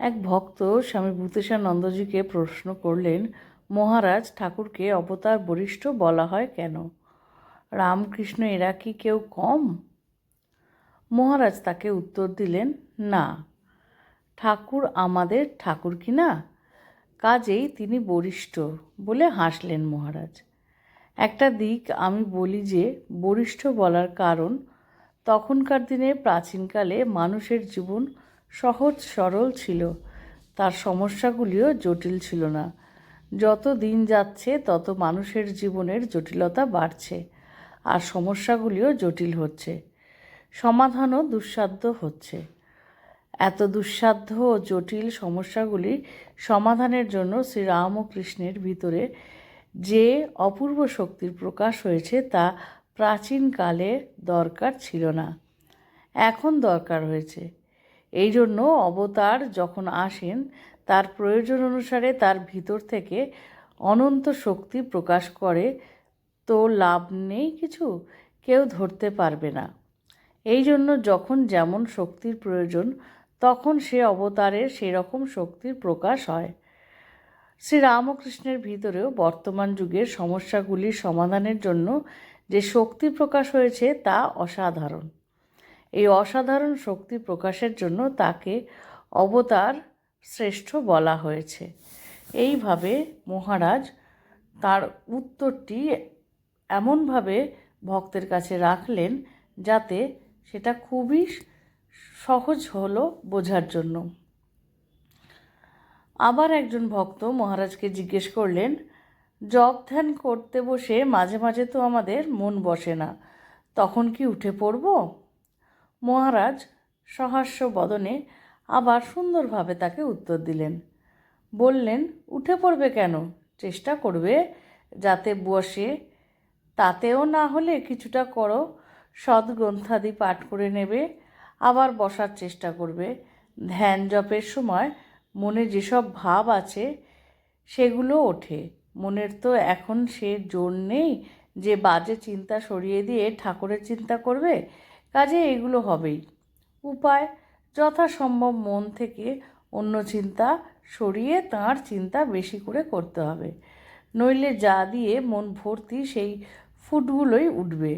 এক ভক্ত স্বামী ভূতেশানন্দজিকে প্রশ্ন করলেন, মহারাজ, ঠাকুরকে অবতার বরিষ্ঠ বলা হয় কেন? রামকৃষ্ণ এরা কি কেউ কম? মহারাজ তাকে উত্তর দিলেন, না। ঠাকুর আমাদের ঠাকুর কি না? কাজেই তিনি বরিষ্ঠ বলে হাসলেন মহারাজ। একটা দিক আমি বলি যে বরিষ্ঠ বলার কারণ তখনকার দিনে প্রাচীনকালে মানুষের জীবন সহজ সরল ছিল। তার সমস্যাগুলিও জটিল ছিল না। যত দিন যাচ্ছে, তত মানুষের জীবনের জটিলতা বাড়ছে আর সমস্যাগুলিও জটিল হচ্ছে। সমাধানও দুঃসাধ্য হচ্ছে। এত দুঃসাধ্য ও জটিল সমস্যাগুলি সমাধানের জন্য শ্রীরামকৃষ্ণের ভিতরে যে অপূর্ব শক্তির প্রকাশ হয়েছে, তা প্রাচীনকালে দরকার ছিল না। এখন দরকার হয়েছে। এই জন্য অবতার যখন আসেন, তার প্রয়োজন অনুসারে তার ভিতর থেকে অনন্ত শক্তি প্রকাশ করে, তো লাভ নেই কিছু? কেউ ধরতে পারবে না। এই জন্য যখন যেমন শক্তির প্রয়োজন, তখন সে অবতারের সেরকম শক্তির প্রকাশ হয়। শ্রীরামকৃষ্ণের ভিতরেও বর্তমান যুগের সমস্যাগুলির সমাধানের জন্য যে শক্তি প্রকাশ হয়েছে তা অসাধারণ। এই অসাধারণ শক্তি প্রকাশের জন্য তাকে অবতার শ্রেষ্ঠ বলা হয়েছে। এইভাবে মহারাজ তার উত্তরটি এমনভাবে ভক্তের কাছে রাখলেন যাতে সেটা খুবই সহজ হলো বোঝার জন্য। আবার একজন ভক্ত মহারাজকে জিজ্ঞেস করলেন, জপ ধ্যান করতে বসে মাঝে মাঝে তো আমাদের মন বসে না, তখন কি উঠে পড়ব? মহারাজ সহাস্য বদনে আবার সুন্দরভাবে তাকে উত্তর দিলেন। বললেন, উঠে পড়বে কেন? চেষ্টা করবে যাতে বসে তাতেও না হলে কিছুটা করো। সদ্গ্রন্থাদি পাঠ করে নেবে, আবার বসার চেষ্টা করবে। ধ্যান জপের সময় মনে যেসব ভাব আছে সেগুলো ওঠে। মনের তো এখন সে জোর নেই যে বাজে চিন্তা সরিয়ে দিয়ে ঠাকুরের চিন্তা করবে। কাজে এগুলো হবেই। উপায়, যথাসম্ভব মন থেকে অন্য চিন্তা সরিয়ে তাঁর চিন্তা বেশি করে করতে হবে। নইলে যা দিয়ে মন ভর্তি সেই ফুটগুলোই উঠবে,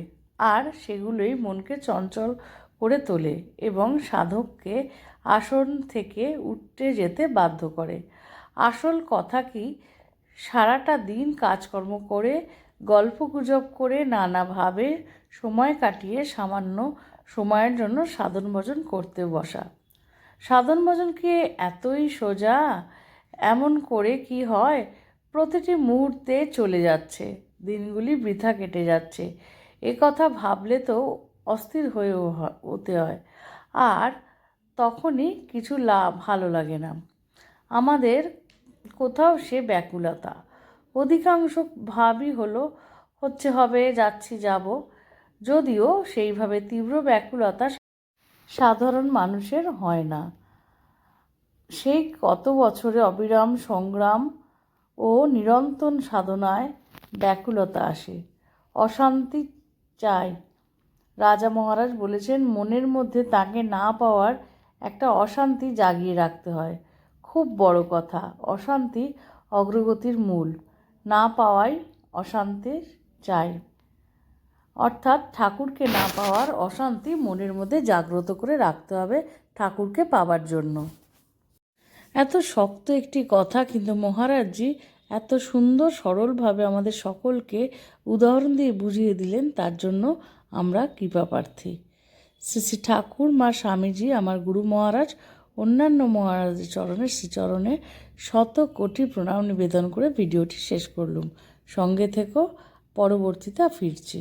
আর সেগুলোই মনকে চঞ্চল করে তোলে এবং সাধককে আসন থেকে উঠতে যেতে বাধ্য করে। আসল কথা কি? সারাটা দিন কাজকর্ম করে, গল্পগুজব করে নানাভাবে সময় কাটিয়ে সামান্য সময়ের জন্য সাধন ভজন করতে বসা। সাধন ভজন কি এতই সোজা? এমন করে কি হয়? প্রতিটি মুহূর্তে চলে যাচ্ছে, দিনগুলি বৃথা কেটে যাচ্ছে। এ কথা ভাবলে তো অস্থির হয়ে হতে হয়। আর তখনই কিছু লাভ ভালো লাগে না। আমাদের কোথাও সে ব্যাকুলতা। অধিকাংশ ভাবই হলো, হচ্ছে হবে, যাচ্ছি, যাব। যদিও সেইভাবে তীব্র ব্যাকুলতা সাধারণ মানুষের হয় না। সেই কত বছরে অবিরাম সংগ্রাম ও নিরন্তর সাধনায় ব্যাকুলতা আসে। অশান্তি চাই। রাজা মহারাজ বলেছেন, মনের মধ্যে তাকে না পাওয়ার একটা অশান্তি জাগিয়ে রাখতে হয়। খুব বড় কথা, অশান্তি অগ্রগতির মূল। না পাওয়াই অশান্তির চাই। অর্থাৎ ঠাকুরকে না পাওয়ার অশান্তি মনের মধ্যে জাগ্রত করে রাখতে হবে ঠাকুরকে পাওয়ার জন্য। এত শক্ত একটি কথা কিন্তু মহারাজজি এত সুন্দর সরলভাবে আমাদের সকলকে উদাহরণ দিয়ে বুঝিয়ে দিলেন, তার জন্য আমরা কৃপা প্রার্থী। শ্রী শ্রী ঠাকুর মা স্বামীজি, আমার গুরু মহারাজ, অন্যান্য মহারাজের চরণে, শ্রীচরণে শত কোটি প্রণাম নিবেদন করে ভিডিওটি শেষ করলুম। সঙ্গে থেকেও পরবর্তীতে ফিরছি।